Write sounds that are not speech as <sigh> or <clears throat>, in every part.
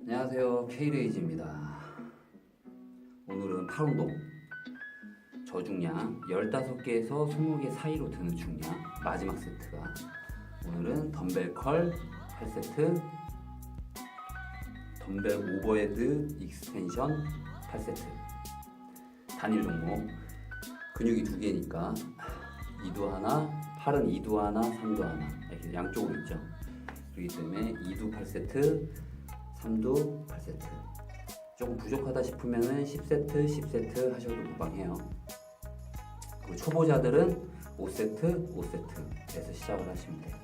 안녕하세요. K레이즈입니다. 오늘은 팔운동. 저중량 15개에서 20개 사이로 드는 중량 마지막 세트가 오늘은 덤벨 컬 8세트 덤벨 오버헤드 익스텐션 8세트. 단일 종목. 근육이 두 개니까 2두 하나 팔은 2두 하나 3두 하나. 이렇게 양쪽으로 있죠. 그렇기 때문에 2두 8세트 3두 8세트. 조금 부족하다 싶으면은 10세트 10세트 하셔도 무방해요. 그리고 초보자들은 5세트 5세트에서 시작을 하시면 돼요.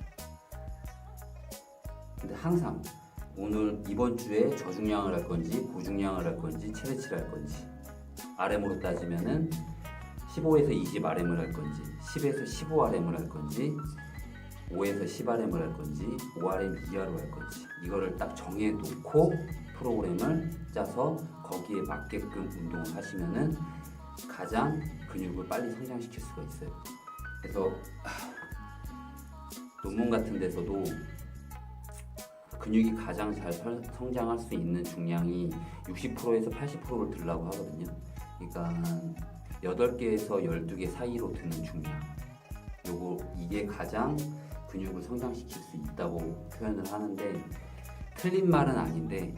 근데 항상 오늘 이번 주에 저중량을 할 건지 고중량을 할 건지 체대치를 할 건지 RM으로 따지면은 15에서 20 RM을 할 건지 10에서 15 RM을 할 건지 5에서 10RM을 할 건지 5RM 이하로 할 건지 이거를 딱 정해 놓고 프로그램을 짜서 거기에 맞게끔 운동을 하시면은 가장 근육을 빨리 성장시킬 수가 있어요. 그래서 아, 논문 같은 데서도 근육이 가장 잘 설- 성장할 수 있는 중량이 60%에서 80%를 들라고 하거든요. 그러니까 8개에서 12개 사이로 드는 중량. 요거 이게 가장 근육을 성장시킬 수 있다고 표현을 하는데 틀린 말은 아닌데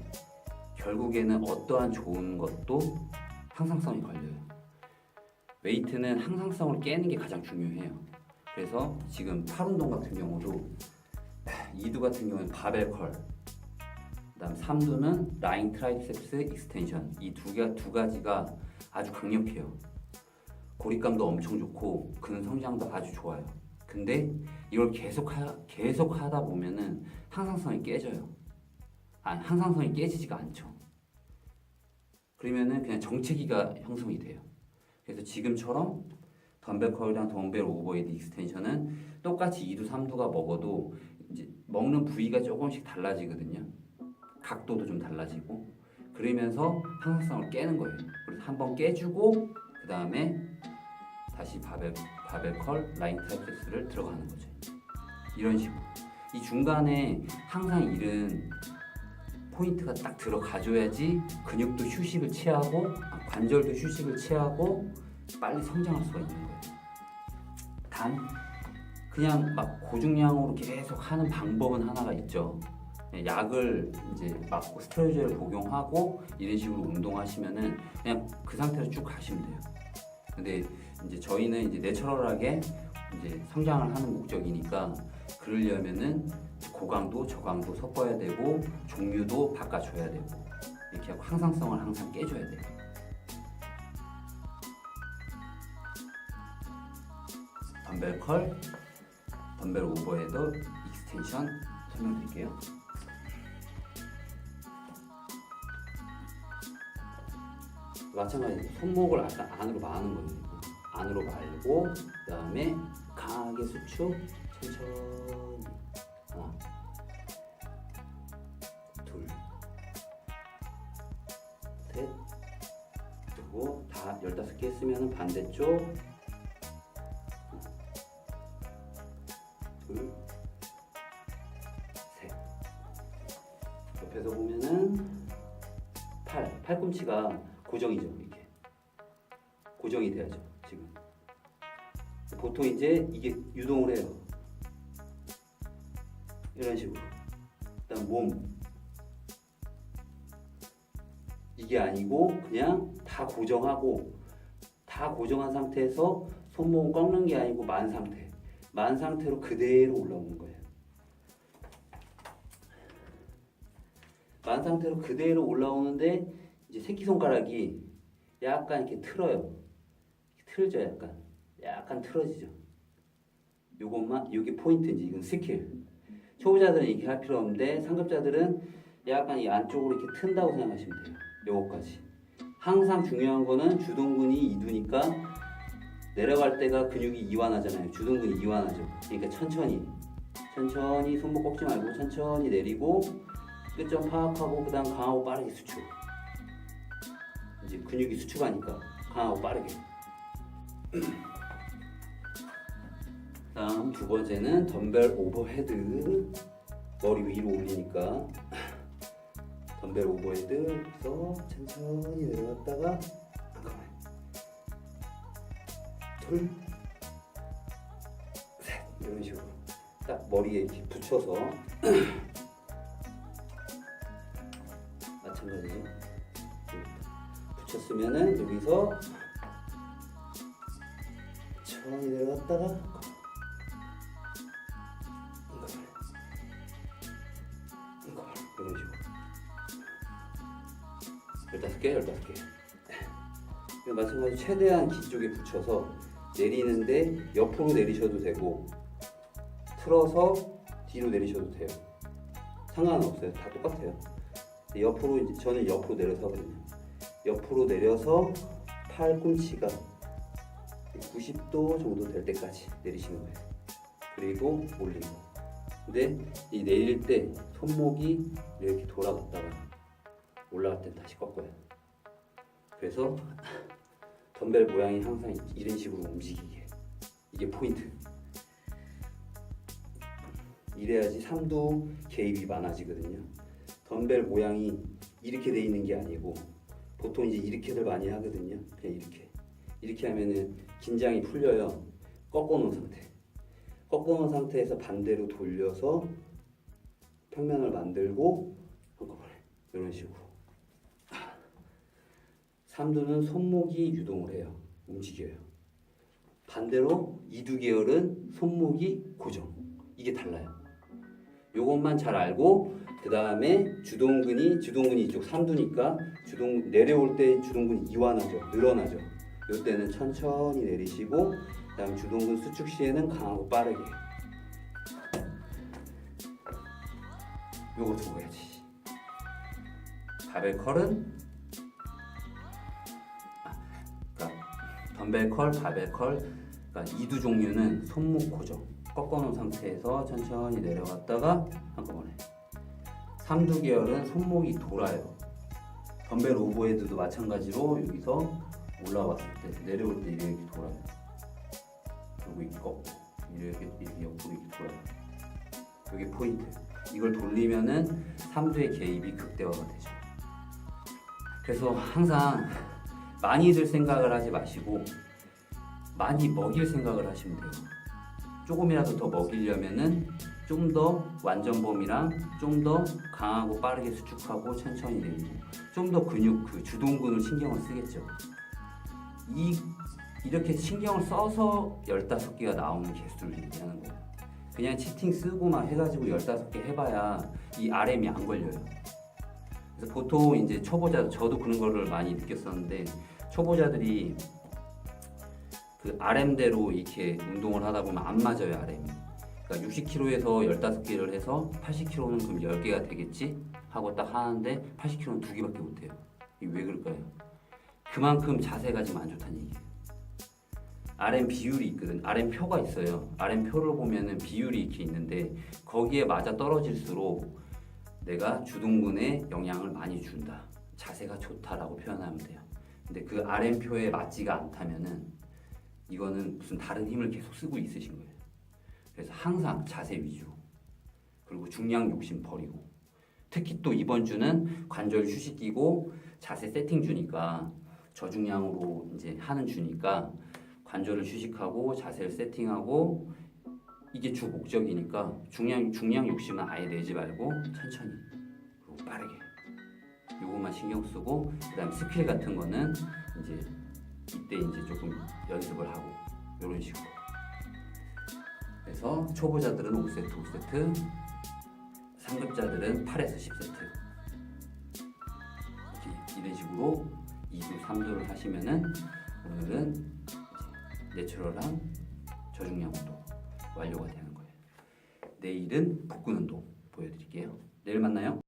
결국에는 어떠한 좋은 것도 항상성이 걸려요. 웨이트는 항상성을 깨는 게 가장 중요해요. 그래서 지금 팔 운동 같은 경우도 2두 같은 경우는 바벨 컬, 그다음 3두는 라인 트라이셉스 익스텐션 이 두 개 두 가지가 아주 강력해요. 고립감도 엄청 좋고 근 성장도 아주 좋아요. 근데 이걸 계속 하, 계속 하다 보면은 항상성이 깨져요. 아니 항상성이 깨지지가 않죠. 그러면은 그냥 정체기가 형성이 돼요. 그래서 지금처럼 덤벨 컬이랑 덤벨 오버헤드 익스텐션은 똑같이 2두 3두가 먹어도 이제 먹는 부위가 조금씩 달라지거든요. 각도도 좀 달라지고 그러면서 항상성을 깨는 거예요. 그래서 한번 깨주고 그 다음에 다시 바벨 바벨 컬 라인 트라이셉스를 들어가는 거죠. 이런 식으로 이 중간에 항상 잃은 포인트가 딱 들어가줘야지 근육도 휴식을 취하고 아, 관절도 휴식을 취하고 빨리 성장할 수가 있는 거예요. 단 그냥 막 고중량으로 계속 하는 방법은 하나가 있죠. 네, 약을 이제 막 스테로이드를 복용하고 이런 식으로 운동하시면은 그냥 그 상태로 쭉 가시면 돼요. 근데 이제 저희는 이제 내추럴하게 이제 성장을 하는 목적이니까 그러려면은 고강도 저강도 섞어야 되고 종류도 바꿔줘야 되고 이렇게 하고 항상성을 항상 깨줘야 돼요. 덤벨 컬, 덤벨 오버헤더 익스텐션 설명드릴게요. 마찬가지로 손목을 아까 안으로 마는 거예요. 안으로 말고 그 다음에 강하게 수축 천천히. 하나 둘셋. 그리고 다 15개 했으면 반대쪽. 둘셋. 옆에서 보면은 팔. 팔꿈치가 고정이죠 이렇게. 고정이 돼야죠 지금. 보통 이제 이게 유동을 해요. 이런 식으로. 그다음 몸. 이게 아니고 그냥 다 고정하고 다 고정한 상태에서 손목을 꺾는 게 아니고 만 상태. 만 상태로 그대로 올라오는 거예요. 만 상태로 그대로 올라오는데 이제 새끼손가락이 약간 이렇게 틀어요. 틀죠, 약간. 약간 틀어지죠. 요것만, 요게 포인트인지, 이건 스킬. 초보자들은 이렇게 할 필요 없는데, 상급자들은 약간 이 안쪽으로 이렇게 튼다고 생각하시면 돼요. 요거까지. 항상 중요한 거는 주동근이 이두니까 내려갈 때가 근육이 이완하잖아요. 주동근이 이완하죠. 그러니까 천천히. 천천히 손목 꺾지 말고 천천히 내리고 끝점 파악하고 그 다음 강하고 빠르게 수축 이제 근육이 수축하니까 강하고 빠르게. <clears throat> 다음 두 번째는 덤벨 오버헤드. 머리 위로 올리니까. <clears throat> 덤벨 오버헤드에서 천천히 내려갔다가 한꺼번에 둘, 셋. 이런 식으로. 딱 머리에 이렇게 붙여서 <clears throat> 붙였으면은 여기서 천천히 내려갔다가 한꺼번에 이런 식으로 열다섯 개, 마찬가지 최대한 기 쪽에 붙여서 내리는데 옆으로 내리셔도 되고 틀어서 뒤로 내리셔도 돼요. 상관없어요. 다 똑같아요. 옆으로 저는 옆으로 내려서 하거든요. 옆으로 내려서 팔꿈치가 90도 정도 될 때까지 내리시는 거예요. 그리고 올리고. 근데 이 내릴 때 손목이 이렇게 돌아갔다가 올라갈 땐 다시 꺾어요. 그래서 덤벨 모양이 항상 이런 식으로 움직이게. 이게 포인트. 이래야지 삼두 개입이 많아지거든요. 덤벨 모양이 이렇게 돼 있는 게 아니고 보통 이제 이렇게들 많이 하거든요. 그냥 이렇게. 이렇게 하면은 긴장이 풀려요. 꺾어 놓은 상태. 꺾어 놓은 상태에서 반대로 돌려서 평면을 만들고 한꺼번에 이런 식으로. 삼두는 손목이 유동을 해요. 움직여요. 반대로 이두 계열은 손목이 고정. 이게 달라요. 요것만 잘 알고 그 다음에 주동근이 주동근이 이쪽 삼두니까 주동 내려올 때 주동근이 이완하죠. 늘어나죠. 요 때는 천천히 내리시고 그 다음 주동근 수축 시에는 강하고 빠르게. 요거 적어야지. 바벨 컬은 아, 그러니까 덤벨 컬, 바벨 컬, 그러니까 이두 종류는 손목 고정. 꺾어놓은 상태에서 천천히 내려갔다가 한꺼번에. 삼두 계열은 손목이 돌아요. 덤벨 오버헤드도 마찬가지로 여기서 올라왔을 때 내려올 때 이렇게 돌아요. 그리고 이렇게 꺾고 이렇게 이렇게 옆으로 이렇게 돌아요. 이게 포인트. 이걸 돌리면은 삼두의 개입이 극대화가 되죠. 그래서 항상 많이 들 생각을 하지 마시고 많이 먹일 생각을 하시면 돼요. 조금이라도 더 먹이려면은 좀 더 완전범위랑 좀 더 강하고 빠르게 수축하고 천천히 내리고 좀 더 근육 그 주동근을 신경을 쓰겠죠. 이 이렇게 신경을 써서 15개가 나오는 개수를 얘기하는 거예요. 그냥 치팅 쓰고만 해가지고 15개 해봐야 이 RM이 안 걸려요. 그래서 보통 이제 초보자, 저도 그런 거를 많이 느꼈었는데 초보자들이 그 RM대로 이렇게 운동을 하다 보면 안 맞아요, RM이. 그러니까 60kg에서 15개를 해서 80kg는 그럼 10개가 되겠지? 하고 딱 하는데 80kg는 두 개밖에 못 해요. 이게 왜 그럴까요? 그만큼 자세가 지금 안 좋다는 얘기예요. RM 비율이 있거든. RM 표가 있어요. RM 표를 보면은 비율이 이렇게 있는데 거기에 맞아 떨어질수록 내가 주동근에 영향을 많이 준다. 자세가 좋다라고 표현하면 돼요. 근데 그 RM 표에 맞지가 않다면은 이거는 무슨 다른 힘을 계속 쓰고 있으신 거예요. 그래서 항상 자세 위주. 그리고 중량 욕심 버리고. 특히 또 이번 주는 관절 휴식 끼고 자세 세팅 주니까 저중량으로 이제 하는 주니까 관절을 휴식하고 자세를 세팅하고 이게 주 목적이니까 중량 중량 욕심은 아예 내지 말고 천천히 그리고 빠르게 요것만 신경 쓰고 그다음 스킬 같은 거는 이제 이때 이제 조금 연습을 하고 이런 식으로 그래서 초보자들은 5세트 5세트 상급자들은 8에서 10세트 이렇게 이런 식으로 2두 3두를 하시면은 오늘은 내추럴한 저중량 운동 완료가 되는 거예요. 내일은 복근 운동 보여드릴게요. 내일 만나요.